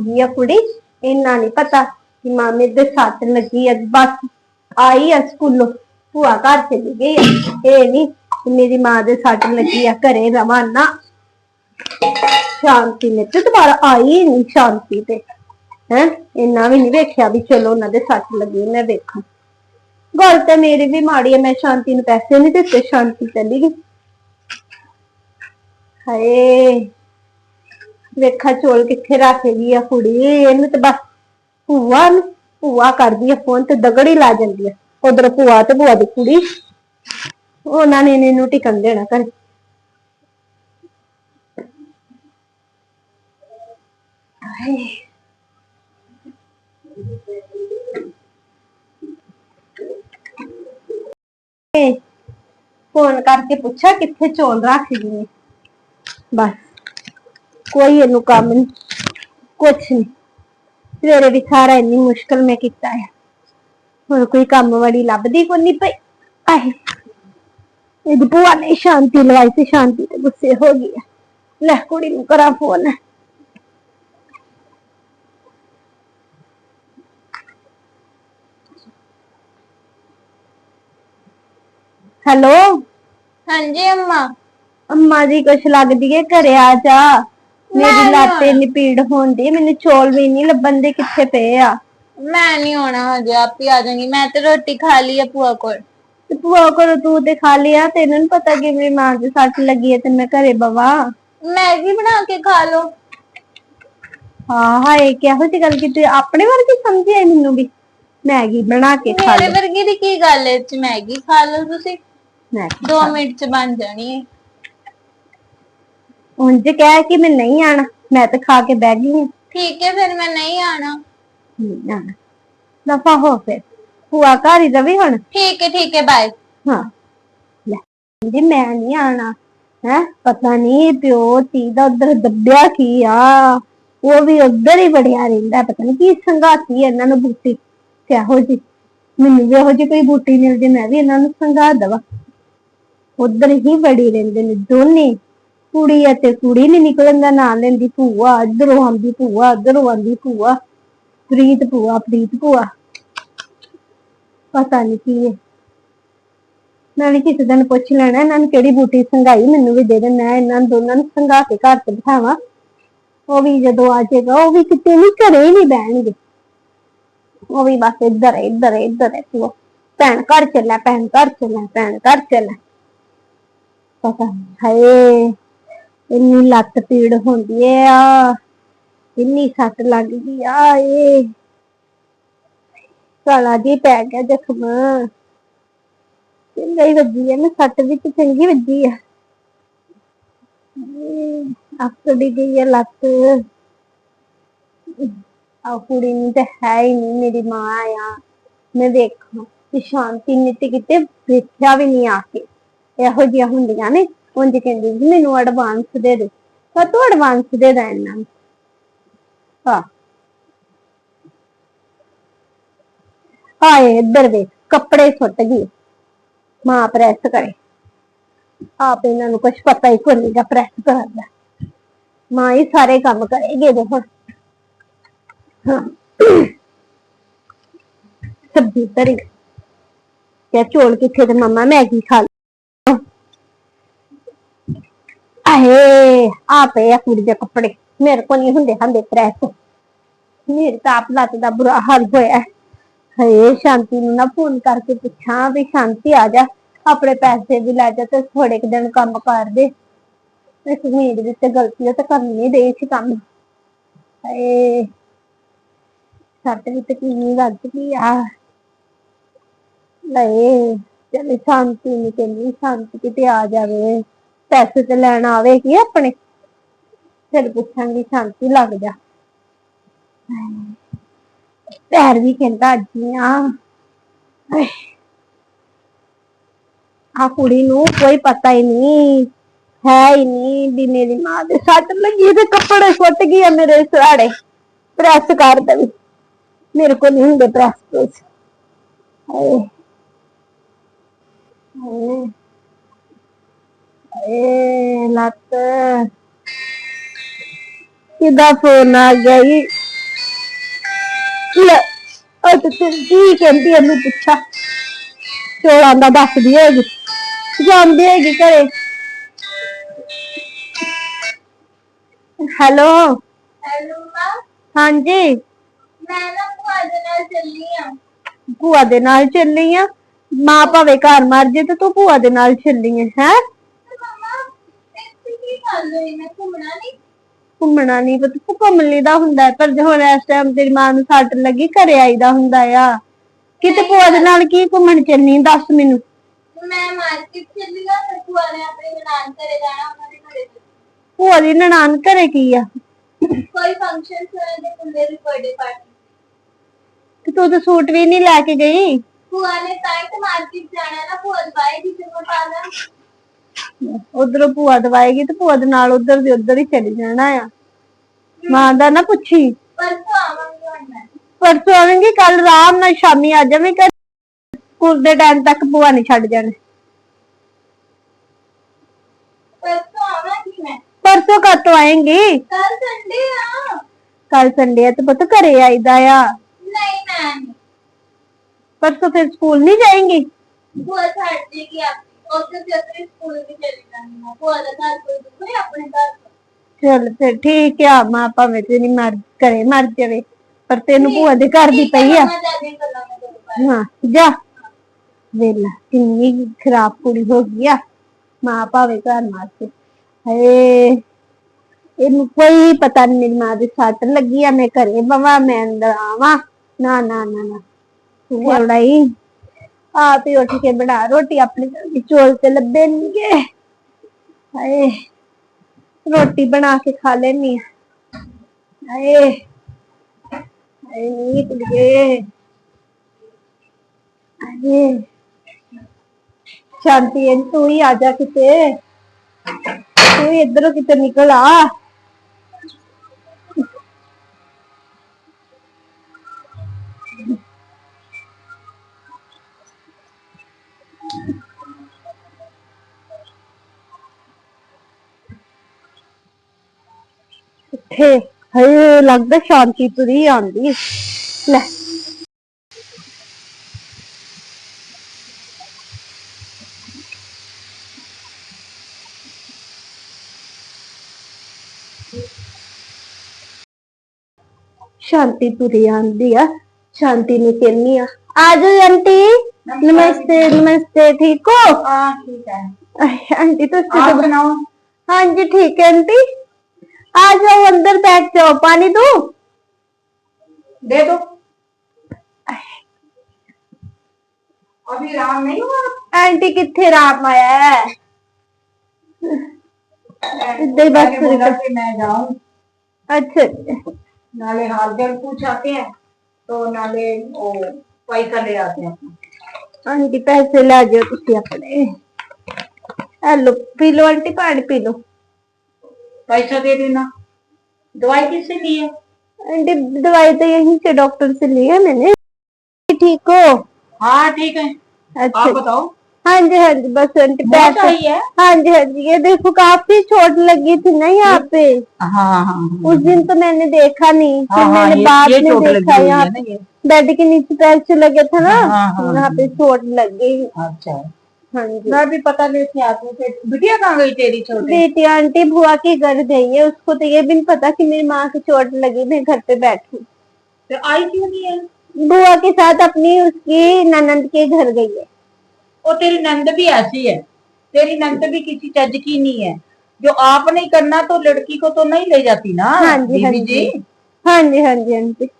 ਗਈ ਆ ਕੁੜੀ ਇੰਨਾ ਨਹੀਂ ਪਤਾ ਕਿ ਮਾਮੇ ਦੇ ਸੱਟ ਲੱਗੀ ਆ। ਬਸ ਆਈ ਆ ਸਕੂਲੋਂ, ਭੂਆ ਘਰ ਚਲੀ ਗਈ ਆ। ਇਹ ਨਹੀਂ ਕਿ ਮੇਰੀ ਮਾਂ ਦੇ ਸੱਟ ਲੱਗੀ ਆ, ਘਰੇ ਰਵਾਂ ਨਾ। ਸ਼ਾਂਤੀ ਨੇ ਤੇ ਦੁਬਾਰਾ ਆਈ ਨਹੀਂ ਸ਼ਾਂਤੀ ਤੇ। ਹੈ? ਇੰਨਾ ਵੀ ਨਹੀਂ ਵੇਖਿਆ ਵੀ ਚਲੋ ਉਹਨਾਂ ਦੇ ਸੱਟ ਲੱਗੀ, ਮੈਂ ਵੇਖਾਂ। ਗੱਲ ਤੇ ਮੇਰੀ ਵੀ ਮਾੜੀ ਹੈ ਮੈਂ ਸ਼ਾਂਤੀ ਨੂੰ ਪੈਸੇ ਨਹੀਂ ਦਿੱਤੇ, ਸ਼ਾਂਤੀ ਚਲੀ ਗਈ। ਹਾਏ। ਵੇਖਾ ਚੋਲ ਕਿੱਥੇ ਰੱਖ ਗਈ ਆ ਕੁੜੀ, ਇਹਨੂੰ ਤੇ ਬਸ ਭੂਆ ਨੂੰ, ਭੂਆ ਕਰਦੀ ਆ ਫੋਨ ਤੇ ਦਗੜੀ ਲਾ ਜਾਂਦੀ ਆ। ਉਧਰ ਭੂਆ ਤੇ ਭੂਆ ਦੀ ਕੁੜੀ, ਉਹਨਾਂ ਨੇ ਇਹਨੂੰ ਟਿਕਣ ਦੇਣਾ ਕਰ ਫੋਨ ਕਰਕੇ ਪੁੱਛਿਆ ਕਿੱਥੇ ਚੋਲ ਰੱਖ ਗਈ ਬਸ। ਕੋਈ ਇਹਨੂੰ ਕੰਮ ਨਹੀਂ ਕੁਛ ਨਹੀਂ। ਸਵੇਰੇ ਵੀ ਸਾਰਾ ਇੰਨੀ ਮੁਸ਼ਕਲ ਮੈਂ ਕੀਤਾ ਹੈ ਹੁਣ ਕੋਈ ਕੰਮ ਵਾਲੀ ਲੱਭਦੀ ਕੋਈ ਨਹੀਂ ਪਈ ਆਏ ਇਹਦੀ ਭੂਆ ਨੇ ਸ਼ਾਂਤੀ ਲਵਾਈ ਸੀ ਸ਼ਾਂਤੀ ਤੇ ਗੁੱਸੇ ਹੋ ਗਈ ਹੈ ਲੈ ਕੁੜੀ ਨੂੰ ਕਰਾਂ ਫੋਨ। ਹੈਲੋ? ਹਾਂਜੀ ਅੰਮਾ। ਅੰਮਾ ਜੀ ਕੁਛ ਲੱਗਦੀ ਏ ਘਰੇ ਆ ਜਾ। ਮੇਰੀ ਲੱਤ ਇੰਨੀ ਪੀੜ ਹੁੰਦੀ ਮੈਨੂੰ ਚੋਲ ਵੀ ਨਹੀਂ ਲੱਭਣ ਦੇ ਕਿੱਥੇ ਪਏ ਆ। ਮੈਂ ਨਹੀਂ ਆਉਣਾ ਹਜੇ ਆਪੇ ਆ ਜਾਵਾਂਗੀ ਮੈਂ ਤੇ ਰੋਟੀ ਖਾ ਲਈ ਆ ਭੂਆ ਕੋਲ। ਤੇ ਭੂਆ ਕੋਲ ਤੂੰ ਤੇ ਖਾ ਲਿਆ ਤੈਨੂੰ ਨੀ ਪਤਾ ਕਿ ਮੇਰੀ ਮਾਂ ਦੇ ਸੱਟ ਲੱਗੀ ਹੈ ਤੇ ਮੈਂ ਘਰੇ ਬਵਾ। ਮੈਗੀ ਬਣਾ ਕੇ ਖਾ ਲਓ। ਹਾਂ ਹਾਏ ਕਿਹੋ ਜਿਹੀ ਗੱਲ ਕੀਤੀ ਆਪਣੇ ਵਰਗੀ ਸਮਝੀ ਆਈ ਮੈਨੂੰ ਵੀ। ਮੈਗੀ ਬਣਾ ਕੇ ਖਾ ਮੇਰੇ ਲੈ ਵਰਗੀ ਦੀ ਕੀ ਗੱਲ ਹੈ ਚ ਮੈਗੀ ਖਾ ਲਓ ਤੁਸੀਂ। ਮੈਗੀ 2 ਮਿੰਟ ਚ ਬਣ ਜਾਣੀ ਹੈ। ਉਂਝ ਕਹਿ ਕਿ ਮੈਂ ਨਹੀਂ ਆਣਾ ਮੈਂ ਤਾਂ ਖਾ ਕੇ ਬਹਿ ਗਈ ਹਾਂ। ਠੀਕ ਹੈ ਫਿਰ ਮੈਂ ਨਹੀਂ ਆਣਾ। ਨਹੀਂ ਆਣਾ। ਦਫਾ ਹੋ ਫਿਰ। ਭੂਆ ਘਰ ਹੀ ਰਵੀ ਹੁਣ? ਠੀਕ ਹੈ ਠੀਕ ਹੈ ਬਾਏ ਹਾਂ। ਲੈ ਜੀ ਮੈਂ ਨਹੀਂ ਆਣਾ। ਹੈ ਪਤਾ ਨਹੀਂ ਪਿਓ ਧੀ ਦਾ ਉਧਰ ਦੱਬਿਆ ਕੀ ਆ। ਉਹ ਵੀ ਉਧਰ ਹੀ ਵੜਿਆ ਰਹਿੰਦਾ ਪਤਾ ਨਹੀਂ ਕੀ ਸੰਗਾਤੀ ਇਹਨਾਂ ਨੂੰ ਬੂਟੀ। ਕਿਹੋ ਜੀ ਮੈਨੂੰ ਵੀ ਇਹੋ ਜੀ ਕੋਈ ਬੂਟੀ ਮਿਲ ਜੇ ਮੈਂ ਵੀ ਇਹਨਾਂ ਨੂੰ ਸੰਗਾ ਦਵਾ। ਉਧਰ ਹੀ ਵੜੀ ਰਹਿੰਦੇ ਨੇ ਦੋਨੇ। ਕੁੜੀ ਅਤੇ ਕੁੜੀ ਨਹੀਂ ਨਿਕਲਣ ਦਾ ਨਾਂ ਲੈਂਦੀ ਭੂਆ ਇਧਰੋਂ ਆਂਦੀ ਭੂਆ ਇਧਰੋਂ ਆਂਦੀ ਭੂਆ ਪ੍ਰੀਤ ਭੂਆ ਪ੍ਰੀਤ ਭੂਆ। ਪਤਾ ਨਹੀਂ ਕੀ ਹੈ ਮੈਂ ਵੀ ਕਿਸੇ ਦਿਨ ਪੁੱਛ ਲੈਣਾ ਇਹਨਾਂ ਨੂੰ ਕਿਹੜੀ ਬੂਟੀ ਸੰਘਾਈ ਮੈਨੂੰ ਵੀ ਦੇ ਦੇ ਮੈਂ ਇਹਨਾਂ ਦੋਨਾਂ ਨੂੰ ਸੰਘਾ ਕੇ ਘਰ ਤੇ ਬਿਠਾਵਾਂ। ਉਹ ਵੀ ਜਦੋਂ ਆ ਜਾਏਗਾ ਉਹ ਵੀ ਕਿਤੇ ਨਹੀਂ ਘਰੇ ਹੀ ਨਹੀਂ ਬਹਿਣਗੇ। ਉਹ ਵੀ ਬਸ ਇੱਧਰ ਹੈ, ਇੱਧਰ ਹੈ, ਇੱਧਰ ਹੈ ਤੂੰ ਭੈਣ ਘਰ ਚੱਲਾ ਭੈਣ ਘਰ ਚੱਲਾ ਭੈਣ ਘਰ ਚੱਲਾ ਪਤਾ ਨੀ ਹਾਏ। ਇੰਨੀ ਲੱਤ ਪੀੜ ਹੁੰਦੀ ਹੈ ਆ ਇੰਨੀ ਸੱਟ ਲੱਗ ਗਈ ਆ ਏ ਕਾਲਾ ਜੀ ਪੈ ਗਿਆ ਜ਼ਖਮ। ਚੰਗਾ ਵੱਜੀ ਹੈ ਨਾ, ਸੱਟ ਵਿੱਚ ਤੇ ਚੰਗੀ ਵੱਜੀ ਆ। ਆਕੜੀ ਗਈ ਹੈ ਲੱਤ। ਆ ਕੁੜੀ ਨੂੰ ਤੇ ਹੈ ਹੀ ਨਹੀਂ, ਮੇਰੀ ਮਾਂ ਆ। ਮੈਂ ਵੇਖਾਂ ਕਿ ਸ਼ਾਂਤੀ ਨੇ ਤੇ ਕਿਤੇ ਵੇਖਿਆ ਵੀ ਨਹੀਂ ਆ ਕੇ। ਇਹੋ ਜਿਹੀਆਂ ਹੁੰਦੀਆਂ ਨੇ। ਉਂਝ ਕਹਿੰਦੀ ਸੀ ਮੈਨੂੰ ਐਡਵਾਂਸ ਦੇ ਦੇ। ਤਾਂ ਤੂੰ ਐਡਵਾਂਸ ਦੇ ਦੇ ਇਹਨਾਂ ਨੂੰ ਹਾਂ। ਹਾਏ ਇੱਧਰ ਵੇਖ ਕੱਪੜੇ ਸੁੱਟ ਗਈ। ਮਾਂ ਪ੍ਰੈਸ ਕਰੇ। ਆਪ ਇਹਨਾਂ ਨੂੰ ਕੁਝ ਪਤਾ ਹੀ ਕੋਈ ਨਹੀਂਗਾ ਪ੍ਰੈਸ ਕਰਨ ਦਾ। ਮਾਂ ਹੀ ਸਾਰੇ ਕੰਮ ਕਰੇਗੀ ਇਹਦੇ ਹੁਣ। ਹਾਂ। ਸਬਜ਼ੀ ਤਰੀ ਤੇ ਚੋਲ ਕਿੱਥੇ ਤੇ ਮਮਾ ਮੈਗੀ ਖਾ ਲਈ ਆ ਪਏ ਆ ਕੁੜੀ ਦੇ ਕੱਪੜੇ। ਮੇਰੇ ਕੋਲ ਨਹੀਂ ਹੁੰਦੇ ਹੰਦੇ ਪ੍ਰੈਸ। ਮੇਰੇ ਤਾਂ ਆਪ ਲੱਤ ਦਾ ਬੁਰਾ ਹਾਲ ਹੋਇਆ। ਹਏ, ਸ਼ਾਂਤੀ ਨੂੰ ਨਾ ਫੋਨ ਕਰਕੇ ਪੁੱਛਾਂ ਵੀ ਸ਼ਾਂਤੀ ਆ ਜਾ। ਆਪਣੇ ਪੈਸੇ ਵੀ ਲੈ ਜਾ ਤੇ ਥੋੜੇ ਕੁ ਦਿਨ ਕੰਮ ਕਰ ਦੇ। ਇਸ ਉਮੀਦ ਵਿੱਚ ਗਲਤੀ ਹੈ ਤਾਂ ਕਰਨੀ ਨਹੀਂ ਦੇ ਸੀ ਕੰਮ। ਹਏ ਸੱਟ ਵੀ ਤੇ ਕਿੰਨੀ ਲੱਗ ਗਈ ਆ। ਲੈ ਚੱਲ ਸ਼ਾਂਤੀ ਨਹੀਂ ਕਹਿੰਦੀ, ਸ਼ਾਂਤੀ ਕਿਤੇ ਆ ਜਾਵੇ। ਪੈਸੇ ਤੇ ਲੈਣ ਆਵੇਗੀ ਆਪਣੇ। ਫਿਰ ਪੁੱਛਾਂਗੀ, ਸ਼ਾਂਤੀ ਲੱਗ ਜਾ। ਪੈਰ ਵੀ ਕਹਿੰਦਾ ਅੱਜ ਆ। ਆ ਕੁੜੀ ਨੂੰ ਕੋਈ ਪਤਾ ਹੀ ਨਹੀਂ, ਹੈ ਹੀ ਨਹੀਂ ਦੀ ਮੇਰੀ ਮਾਂ ਦੇ ਸੱਟ ਲੱਗੀ ਤੇ ਕੱਪੜੇ ਸੁੱਟ ਗਈ ਆ ਮੇਰੇ ਸਰਾੜੇ ਪ੍ਰੈਸ ਕਰ ਦੇਵੀ। ਮੇਰੇ ਕੋਲ ਨਹੀਂ ਹੁੰਦੇ ਪ੍ਰੈਸ ਪ੍ਰੈਸ ਹਾਏ ਹਾਏ ਲੱਤ ਕਿਦਾ ਫੋਨ ਆ ਗਿਆ ਈ ਲੈ ਉਹ ਤੇ ਤੂੰ ਕੀ ਕਹਿੰਦੀ ਇਹਨੂੰ ਪੁੱਛਾ? ਚੋਲਾਂ ਦਾ ਦੱਸਦੀ ਹੈਗੀ। ਜਾਂਦੀ ਹੈਗੀ ਘਰੇ। ਹੈਲੋ? ਹੈਲੋ ਮਾਂ। ਹਾਂਜੀ? ਮੈਂ ਨਾ ਭੂਆ ਦੇ ਨਾਲ ਚੱਲੀ ਆ। ਭੂਆ ਦੇ ਨਾਲ ਚੱਲੀ ਆ? ਮਾਂ ਭਾਵੇਂ ਘਰ ਮਰ ਜੇ ਤੇ ਤੂੰ ਭੂਆ ਦੇ ਨਾਲ ਚੱਲੀ ਆ ਹੈ? ਕੀ ਗੱਲ ਹੋਈ? ਮੈਂ ਘੁੰਮਣਾ ਨਹੀਂ। ਘੁੰਮਣਾ ਨਹੀਂ ਪਤਾ। ਤੂੰ ਘੁੰਮ ਲਈਦਾ ਹੁੰਦਾ ਹੈ, ਪਰ ਜੇ ਹੁਣ ਇਸ ਟਾਈਮ ਤੇਰੀ ਮਾਂ ਨੂੰ ਸੱਟ ਲੱਗੀ ਘਰੇ ਆਈਦਾ ਹੁੰਦਾ ਆ। ਕਿਤੇ ਭੂਆ ਦੇ ਨਾਲ ਕੀ ਘੁੰਮਣ ਚੱਲੀ ਦੱਸ ਮੈਨੂੰ। ਮੈਂ ਮਾਰਕੀਟ ਚੱਲੀ ਆ ਫਿਰ ਭੂਆ ਨੇ ਆਪਣੇ ਨਨਾਣ ਘਰੇ ਜਾਣਾ ਉਹਨਾਂ ਦੇ ਘਰੇ ਭੂਆ ਦੀ ਨਨਾਣ ਘਰੇ ਕੀ ਆ? ਕੋਈ ਫੰਕਸ਼ਨ ਹੋਇਆ ਦੇ ਮੁੰਡੇ ਦੀ ਬਰਥਡੇ ਪਾਰਟੀ ਤੇ ਤੂੰ ਤਾਂ ਸੂਟ ਵੀ ਨਹੀਂ ਲੈ ਕੇ ਗਈ? ਭੂਆ ਨੇ ਤਾਂ ਹੀ ਤੇ ਮਾਰਕੀਟ ਜਾਣਾ ਨਾ ਭੂਆ ਦਵਾਈ ਦੀ ਤੇ ਪਾ ਲਾਂ। ਉਧਰੋਂ ਭੂਆ ਦਵਾਏਗੀ ਤੇ ਭੂਆ ਦੇ ਨਾਲ ਉਧਰ ਦੀ ਉਧਰ ਹੀ ਚਲੀ ਜਾਣਾ ਆ। ਮਾਂ ਦਾ ਨਾ ਪੁੱਛੀ। ਪਰਸੋਂ ਆਵਾਂਗੀ ਹੁਣ ਮੈਂ। ਪਰਸੋਂ ਆਵੇਂਗੀ ਕੱਲ ਆਰਾਮ ਨਾਲ ਸ਼ਾਮੀ ਆ ਜਾਵੇਂ ਕਰ ਸਕੂਲ ਦੇ ਟਾਈਮ ਤੱਕ ਭੂਆ ਨਹੀਂ ਛੱਡ ਜਾਣੇ। ਪਰਸੋਂ ਆਵਾਂਗੀ ਮੈਂ। ਪਰਸੋਂ ਕਦੋਂ ਆਏਂਗੀ? ਕੱਲ ਸੰਡੇ ਆ। ਕੱਲ ਸੰਡੇ ਆ ਤੇ ਪੁੱਤ ਘਰੇ ਆਈਦਾ ਆ। ਨਹੀਂ ਮੈਂ ਪਰਸੋਂ ਫਿਰ ਸਕੂਲ ਨਹੀਂ ਜਾਏਂਗੀ? ਭੂਆ ਛੱਡ ਦੇਗੀ ਆਪੀ। ਉੱਥੇ ਤੇ ਉੱਥੇ ਸਕੂਲ ਵੀ ਚਲੀ ਜਾਣੀ ਆ ਭੂਆ ਦਾ ਘਰ ਕੋਈ ਦੁੱਖ ਆਪਣੇ ਘਰ। ਚਲ ਫਿਰ ਠੀਕ ਆ ਮਾਂ ਭਾਵੇਂ ਤੇਰੀ ਮਰ ਘਰੇ ਮਰ ਜਾਵੇ ਪਰ ਤੈਨੂੰ ਭੂਆ ਦੇ ਘਰ ਦੀ ਪਈ ਆ। ਜਾਂਦੀ। ਹਾਂ ਜਾ। ਵੇਲਾ ਕਿੰਨੀ ਖਰਾਬ ਕੁੜੀ ਹੋ ਗਈ ਆ। ਮਾਂ ਭਾਵੇਂ ਘਰ ਮਾਰ ਕੇ ਹਏ ਇਹਨੂੰ ਕੋਈ ਪਤਾ ਨਹੀਂ ਮੇਰੀ ਮਾਂ ਦੀ ਸੱਟ ਲੱਗੀ ਆ ਮੈਂ ਘਰੇ ਬਵਾ ਮੈਂ ਅੰਦਰ ਆਵਾਂ। ਨਾ ਨਾ ਨਾ ਨਾ। ਤੂੰ ਲੜਾਈ ਆਪ ਹੀ ਉੱਠ ਕੇ ਬਣਾ ਰੋਟੀ ਆਪਣੇ ਜਲਦੀ ਚੋਲ ਤੇ ਲੱਭੇ ਨਹੀਂਗੇ ਹਾਏ ਰੋਟੀ ਬਣਾ ਕੇ ਖਾ ਲੈਣੀ ਹਾਏ ਹਾਏ ਨੀ ਕੁੜੀਏ ਹਾਏ ਸ਼ਾਂਤੀ ਇਹ ਤੂੰ ਹੀ ਆ ਜਾ ਕਿਤੇ ਤੂੰ ਹੀ ਇੱਧਰੋਂ ਕਿਤੇ ਨਿਕਲ ਆ ਇੱਥੇ ਹਏ ਲੱਗਦਾ ਸ਼ਾਂਤੀ ਤੁਰੀ ਆਂਦੀ ਹੈ। ਲੈ ਸ਼ਾਂਤੀ ਤੁਰੀ ਆਂਦੀ ਆ ਸ਼ਾਂਤੀ ਨੂੰ ਕਹਿੰਨੀ ਆ ਆ ਜਾਓ ਆਂਟੀ ਨਮਸਤੇ ਨਮਸਤੇ ਠੀਕ ਹੋ हाँ ठीक है ਅਹ, ਆਂਟੀ ਤੁਸੀਂ आप तो सुनाओ हाँ जी ठीक है आंटी आ जाओ अंदर बैठ जाओ। पानी दो। दे दो। अभी राम नहीं हुआ? आंटी कितने राम आया है। ही बस बोला मैं जाऊँ। अच्छा। नाले हाल जल पूछ आते हैं तो नाले वो पैसा ले आते हैं। आंटी पैसे ला जाओ तुसी अपने। हेलो पी लो आंटी पानी पी लो। पैसा दे देना। दवाई किससे ली है? आंटी दवाई तो यहीं से डॉक्टर से ली है मैंने। ठीक हो? हाँ ठीक है। अच्छा। आप बताओ। हाँ जी हाँ जी बस आंटी पैसे है। हाँ जी हाँ जी ये देखो काफ़ी चोट लगी थी ना यहाँ पे। हाँ हाँ हाँ उस दिन तो मैंने देखा नहीं फिर हाँ, हाँ, मैंने बाद में देखा यहाँ है बेड के नीचे पैर से लगे था ना हाँ, हाँ, यहाँ पे चोट लग गई। अच्छा। हाँ जी। मैं भी पता लेके आती हूँ फिर बिटिया कहाँ गई तेरी छोटी बेटी आंटी बुआ के घर गई है उसको तो ये भी नहीं पता कि मेरी माँ की चोट लगी मैं घर पे बैठी। तो आई क्यों नहीं है? बुआ के साथ अपनी उसकी ननंद के घर गई है। और तेरी नंद भी ऐसी है। तेरी नंद भी किसी चज की नहीं है। जो आप नहीं करना तो लड़की को तो नहीं ले जाती ना हाँ जी, हाँ बीबी जी। हाँ जी हाँ जी आंटी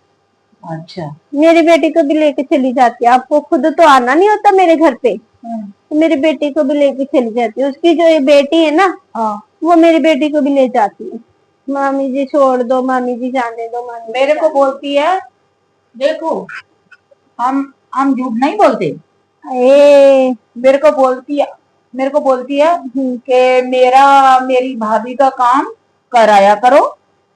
अच्छा। मेरी बेटी को भी लेके चली जाती है। आपको खुद तो आना नहीं होता मेरे घर पे। तो मेरी बेटी को भी लेके चली जाती है। उसकी जो ये बेटी है ना हाँ। वो मेरी बेटी को भी ले जाती है। मामी जी छोड़ दो मामी जी जाने दो मामी मेरे को बोलती है देखो हम हम झूठ नहीं बोलते। ए। मेरे को बोलती है मेरे को बोलती है हम्म, कि मेरा मेरी भाभी का काम कराया करो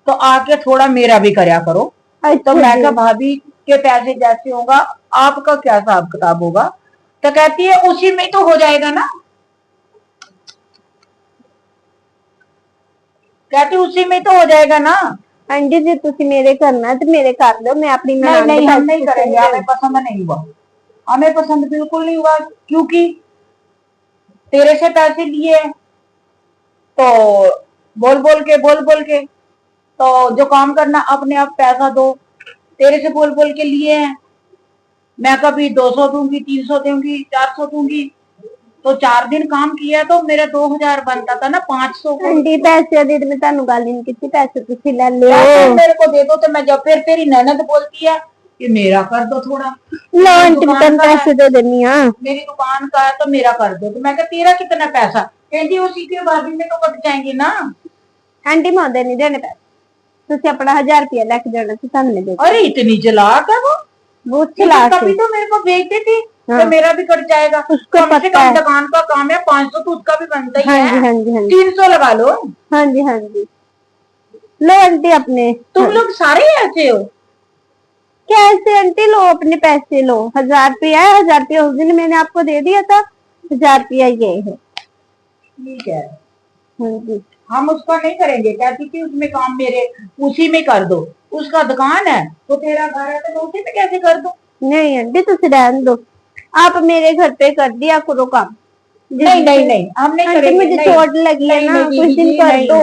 तो आके थोड़ा मेरा भी कराया करो। अच्छा तो मैं भाभी के पैसे जैसे होगा आपका क्या हिसाब किताब होगा? तो कहती है उसी में तो हो जाएगा ना? कहती उसी में तो हो जाएगा ना? आंटी जी तुसी मेरे करना है तो मेरे कर दो मैं अपनी नहीं नहीं हम नहीं करेंगे हमें पसंद नहीं हुआ। हमें पसंद बिल्कुल नहीं हुआ क्योंकि तेरे से पैसे लिए तो बोल बोल के बोल बोल के तो जो काम करना अपने आप पैसा दो। तेरे से बोल बोल के लिए हैं। मैं कभी 200 दूंगी 300 दूंगी 400 दूंगी तो चार दिन काम किया तो मेरा 2000 बनता था ना 500 को आंटी पैसे दे मैं ਤੁਹਾਨੂੰ ਗੱਲ ਨਹੀਂ ਕੀਤੀ ਪੈਸੇ ਤੁਸੀਂ ਲੈ पैसे ਲਿਓ मेरे को दे दो तो मैं जब फिर तेरी ननद बोलती है कि मेरा कर दो थोड़ा ਲਓ ਆਂਟੀ ਮੈਂ ਤੁਹਾਨੂੰ ਪੈਸੇ ਦੇ ਦਿੰਨੀ ਆ मेरी दुकान का है तो मेरा कर दो तो मैं कहा तेरा कितना पैसा कहती उसी के बाद में तो कट जाएंगे ना ਆਂਟੀ ਮੈਂ ਉਹਦੇ ਨਹੀਂ ਦੇਣੇ ਪੈਸੇ ਤੁਸੀਂ ਆਪਣਾ 1000 ਰੁਪਏ ਲੈ ਕੇ ਜਾਣਾ ਤੇ ਤੁਹਾਨੂੰ ਮੈਂ ਦੇ अरे इतनी जलाक है वो वो तो चिल्ला कभी तो मेरे को भेज देती हाँ। तो मेरा भी कट जाएगा। उसको कम से कम दुकान का काम है पाँच सौ तो उसका भी बनता ही हाँ जी, है हाँ जी, हाँ जी। तीन सौ लगा लो। हाँ जी हाँ जी। लो आंटी अपने। तुम हाँ। लोग सारे ऐसे हो? कैसे आंटी लो अपने पैसे लो। हज़ार रुपया है हज़ार रुपया उस दिन मैंने आपको दे दिया था हज़ार रुपया ये है। ठीक है। हाँ जी। हम उसका नहीं करेंगे कहती कि उसमें काम मेरे उसी में कर दो। उसका दुकान है? तो तेरा घर है तो मैं उसी में कैसे कर दूँ? नहीं आंटी तुम रहने दो। आप मेरे घर पे कर दिया करो काम नहीं नहीं नहीं हम नहीं आंटी करेंगे। मुझे नहीं, चोट लगी है नहीं, ना नहीं, कुछ दिन कर नहीं, दो।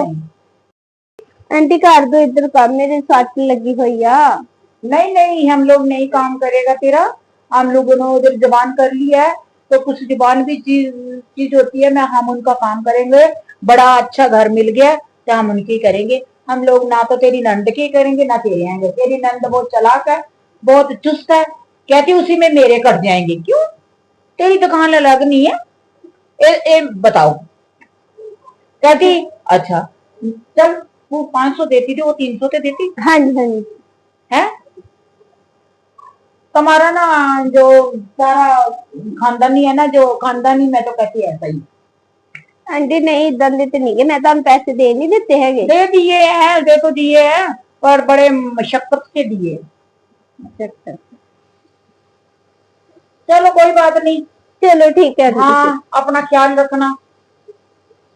आंटी कर दो इधर काम मेरे साथ लगी हुई है नहीं नहीं हम लोग नहीं काम करेगा तेरा। हम लोगों ने उधर जबान कर लिया है तो कुछ जबान भी चीज़ चीज़ होती है मैं हम उनका काम करेंगे। बड़ा अच्छा घर मिल गया तो हम उनकी करेंगे। हम लोग ना तो तेरी नंद की करेंगे ना तेरे आएँगे। तेरी नंद बहुत चलाक है बहुत चुस्त है। कहती उसी में मेरे कट जाएँगे। क्यों? तेरी दुकान अलग नहीं है। ए, ए, बताओ। कहती अच्छा चल वो पाँच सौ देती थी वो तीन सौ तो देती। हाँ जी हाँ जी। है? तुम्हारा ना जो सारा खानदानी है ना जो खानदानी मैं तो कहती ऐसा ही। आंटी नहीं इधर देते नहीं है। मैं तो पैसे दे नहीं देते हैगे। दे दिए हैं दे तो दिए हैं पर बड़े मशक्कत से दिए। चलो कोई बात नहीं। चलो ठीक है। हाँ अपना ख्याल रखना।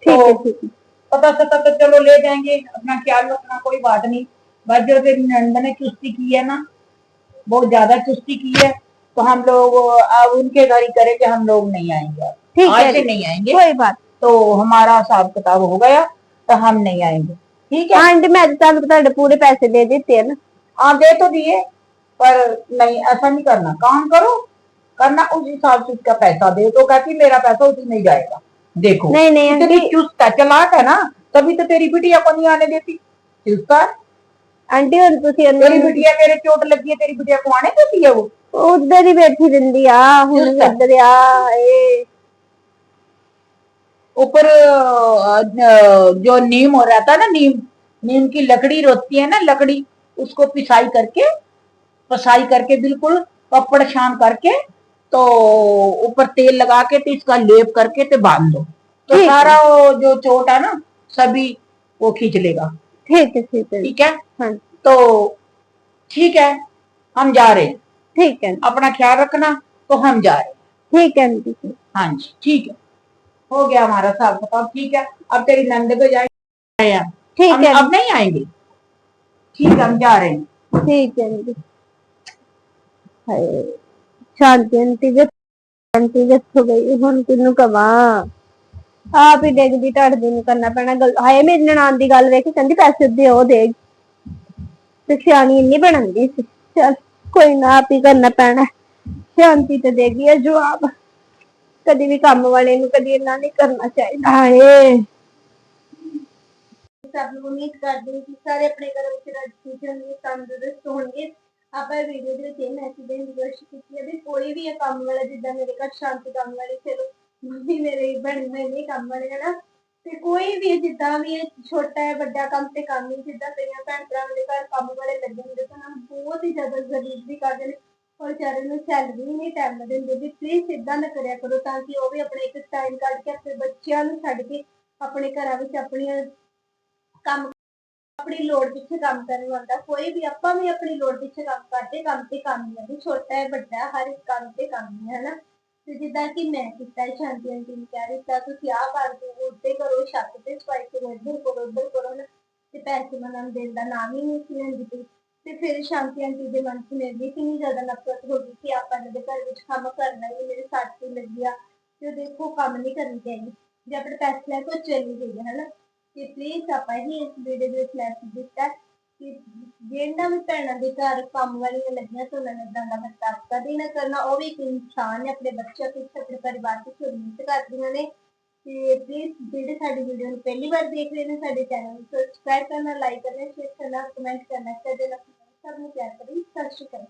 ठीक है तो ठीक है। पता सता तो चलो ले जाएँगे। अपना ख्याल रखना कोई बात नहीं। बस जो तेरी नंद ने चुस्ती की है ना बहुत ज़्यादा चुस्ती की है तो हम लोग अब उनके घर ही करेंगे हम लोग नहीं आएँगे। ठीक है। नहीं आएँगे। कोई बात तो हमारा हिसाब किताब हो गया तो हम नहीं आएंगे ठीक है आंटी मैं तो ਤੁਹਾਨੂੰ ਤੁਹਾਡੇ ਪੂਰੇ ਪੈਸੇ ਦੇ ਦਿੱਤੇ ਹਨ आप दे तो दिए पर नहीं ऐसा नहीं करना काम करो करना उस हिसाब से उसका पैसा दे तो कहती मेरा पैसा उसी में ही जाएगा देखो नहीं नहीं इतनी आंटी चुस्त है चलाक है ना तभी तो तेरी बिटिया को नहीं आने देती चुस्त है ਆਂਟੀ ਹੁਣ ਤੁਸੀਂ तेरी बिटिया मेरे चोट लगी है तेरी बिटिया को आने देती है वो ਉਧਰ ਹੀ ਬੈਠੀ ਰਹਿੰਦੀ ਆ ਹੁਣ ਠੀਕ ਹੈ। ਇੱਧਰ ਆ ਏ ऊपर जो नीम हो रहा था ना नीम नीम की लकड़ी रोती है ना लकड़ी उसको पिसाई करके पसाई करके बिल्कुल कपड़ छान करके तो ऊपर तेल लगा के तो इसका लेप करके तो बाँध दो। तो सारा वो जो चोट है ना सभी वो खींच लेगा। ठीक है ठीक है। ठीक है? हाँ। तो ठीक है हम जा रहे हैं। ठीक है। अपना ख्याल रखना तो हम जा रहे हैं। ठीक है हाँ जी ठीक है। हो गया हमारा साथ बताओ ठीक है अब तेरी नंद पे जाएंगे हम ठीक है अब नहीं आएंगे ठीक है हम जा रहे हैं ਠੀਕ ਹੈ ਆਂਟੀ ਹਾਏ ਸ਼ਾਂਤੀ ਆਂਟੀ ਦੇ ਆਂਟੀ ਕਿੱਥੋਂ ਗਈ ਹੁਣ ਕਿਹਨੂੰ ਕਵਾਂ ਆਪ ਹੀ ਡਿੱਗਦੀ ਢੜਦੀ ਨੂੰ ਕਰਨਾ ਪੈਣਾ ਗੱਲ ਹਾਏ ਮੇਰੀ ਨਨਾਣ ਦੀ ਗੱਲ ਵੇਖ ਕੇ ਕਹਿੰਦੀ ਪੈਸੇ ਦਿਓ ਦੇ ਤੇ ਸਿਆਣੀ ਇੰਨੀ ਬਣਾਉਂਦੀ ਸੀ ਚਲ ਕੋਈ ਨਾ ਆਪ ਹੀ ਕਰਨਾ ਪੈਣਾ ਸ਼ਾਂਤੀ ਤੇ ਦੇਗੀ ਇਹ ਜਵਾਬ ਕਦੀ ਵੀ ਕੰਮ ਵਾਲੇ ਨੂੰ ਕਦੀ ਇੰਨਾ ਨਹੀਂ ਕਰਨਾ ਚਾਹੀਦਾ। ਹਾਏ ਸਭ ਨੂੰ ਉਮੀਦ ਕਰਦੇ ਹਾਂ ਕਿ ਸਾਰੇ ਆਪਣੇ ਘਰ ਵਿੱਚ ਰੱਜ ਖੁਸ਼ ਹੋਣਗੇ ਤੰਦਰੁਸਤ ਹੋਣਗੇ। ਆਪਾਂ ਇਹ ਵੀਡੀਓ ਦੇ ਵਿੱਚ ਇਹ ਮੈਸੇਜ ਦੇਣ ਦੀ ਕੋਸ਼ਿਸ਼ ਕੀਤੀ ਹੈ ਵੀ ਕੋਈ ਵੀ ਇਹ ਕੰਮ ਵਾਲਾ ਜਿੱਦਾਂ ਮੇਰੇ ਘਰ ਸ਼ਾਂਤੀ ਕੰਮ ਵਾਲੀ ਚਲੋ ਮੰਮੀ ਮੇਰੇ ਬਣ ਨਹੀਂ ਕੰਮ ਵਾਲੇ ਹੈ ਨਾ ਤੇ ਕੋਈ ਵੀ ਜਿੱਦਾਂ ਵੀ ਇਹ ਛੋਟਾ ਹੈ ਵੱਡਾ ਕੰਮ ਤੇ ਕੰਮ ਹੀ ਜਿੱਦਾਂ ਕਈਆਂ ਭੈਣ ਭਰਾਵਾਂ ਦੇ ਘਰ ਕੰਮ ਵਾਲੇ ਲੱਗੇ ਹੁੰਦੇ ਤਾਂ ਬਹੁਤ ਹੀ ਜ਼ਿਆਦਾ ਜ਼ਰੂਰੀ ਕਰਦੇ ਨੇ। ਔਰ ਵਿਚਾਰੇ ਨੂੰ ਸੈਲਰੀ ਨਹੀਂ ਟਾਈਮ ਦਿੰਦੇ ਵੀ ਪਲੀਜ਼ ਇਦਾਂ ਨਾ ਕਰਿਆ ਕਰੋ ਤਾਂ ਕਿ ਉਹ ਵੀ ਆਪਣਾ ਇੱਕ ਟਾਈਮ ਕੱਢ ਕੇ ਆਪਣੇ ਬੱਚਿਆਂ ਨੂੰ ਛੱਡ ਕੇ ਆਪਣੇ ਘਰਾਂ ਵਿੱਚ ਆਪਣੀਆਂ ਕੰਮ ਆਪਣੀ ਲੋੜ ਪਿੱਛੇ ਕੰਮ ਕਰਨ ਆਉਂਦਾ। ਕੋਈ ਵੀ ਆਪਾਂ ਵੀ ਆਪਣੀ ਲੋੜ ਪਿੱਛੇ ਕੰਮ ਕਰਦੇ ਕੰਮ ਤੇ ਕੰਮ ਹੀ ਆ। ਛੋਟਾ ਹੈ ਵੱਡਾ ਹੈ, ਹਰ ਇੱਕ ਕੰਮ ਤੇ ਕੰਮ ਹੈ ਨਾ ਤੇ ਜਿੱਦਾਂ ਕਿ ਮੈਂ ਕੀਤਾ ਸ਼ਾਂਤੀ ਆਂਟੀ ਨੂੰ ਕਹਿ ਦਿੱਤਾ ਤੁਸੀਂ ਆਹ ਕਰ ਦਿਓ ਉੱਤੇ ਕਰੋ ਛੱਤ ਤੇ ਸਫ਼ਾਈ ਕਰੋ ਇੱਧਰ ਕਰੋ ਉੱਧਰ ਕਰੋ ਨਾ ਤੇ ਪੈਸੇ ਉਹਨਾਂ ਨੂੰ ਦੇਣ ਦਾ ਨਾਮ ਹੀ ਨਹੀਂ ਸੀ ਲੈਂਦੀ ਤੇ ਫਿਰ ਸ਼ਾਂਤੀ ਆਂਟੀ ਦੇ ਮਨ 'ਚ ਮੇਰੇ ਲਈ ਕਿੰਨੀ ਜ਼ਿਆਦਾ ਨਫ਼ਰਤ ਹੋ ਗਈ ਕਿ ਆਪਾਂ ਇਹਨਾਂ ਦੇ ਘਰ ਵਿੱਚ ਕੰਮ ਕਰਨਾ ਹੀ ਮੇਰੇ ਸੱਟ ਤੇ ਲੱਗੀ ਆ ਤੇ ਦੇਖੋ ਕੰਮ ਨਹੀਂ ਕਰਨੀ ਚਾਹੀਦੀ, ਜੇ ਆਪਣੇ ਪੈਸੇ ਲੈ ਕੇ ਚਲੀ ਗਈ ਹੈ ਹਨਾ? ਤੇ ਪਲੀਜ਼ ਆਪਾਂ ਹੀ ਇਸ ਵੀਡੀਓ ਦੇ ਵਿੱਚ ਮੈਸੇਜ ਦਿੱਤਾ ਕਿ ਜਿਹੜਾ ਵੀ ਭੈਣਾਂ ਦੇ ਘਰ ਕੰਮ ਵਾਲੀਆਂ ਲੱਗੀਆਂ ਤਾਂ ਉਹਨਾਂ ਨੇ ਏਦਾਂ ਦਾ ਵਰਤਾਵ ਕਦੇ ਨਾ ਕਰਨਾ, ਉਹ ਵੀ ਇੱਕ ਇਨਸਾਨ ਹੈ ਆਪਣੇ ਬੱਚਿਆਂ ਪਿੱਛੇ, ਆਪਣੇ ਪਰਿਵਾਰ ਪਿੱਛੇ ਮਿਹਨਤ ਕਰਦੀਆਂ ਨੇ ਤੇ ਪਲੀਜ਼ ਜਿਹੜੇ ਸਾਡੀ ਵੀਡੀਓ ਨੂੰ ਪਹਿਲੀ ਵਾਰ ਦੇਖ ਰਹੇ ਨੇ, ਸਾਡੇ ਚੈਨਲ ਨੂੰ ਸਬਸਕ੍ਰਾਈਬ ਕਰਨਾ ਲਾਈਕ ਕਰਨਾ ਸ਼ੇਅਰ ਕਰਨਾ ਕਮੈਂਟ ਕਰਨਾ ਤੇ ਦੇਣਾ ਸਭ ਨੂੰ ਪਿਆਰ ਕਰੀ ਸਤਿ ਸ਼੍ਰੀ ਅਕਾਲ।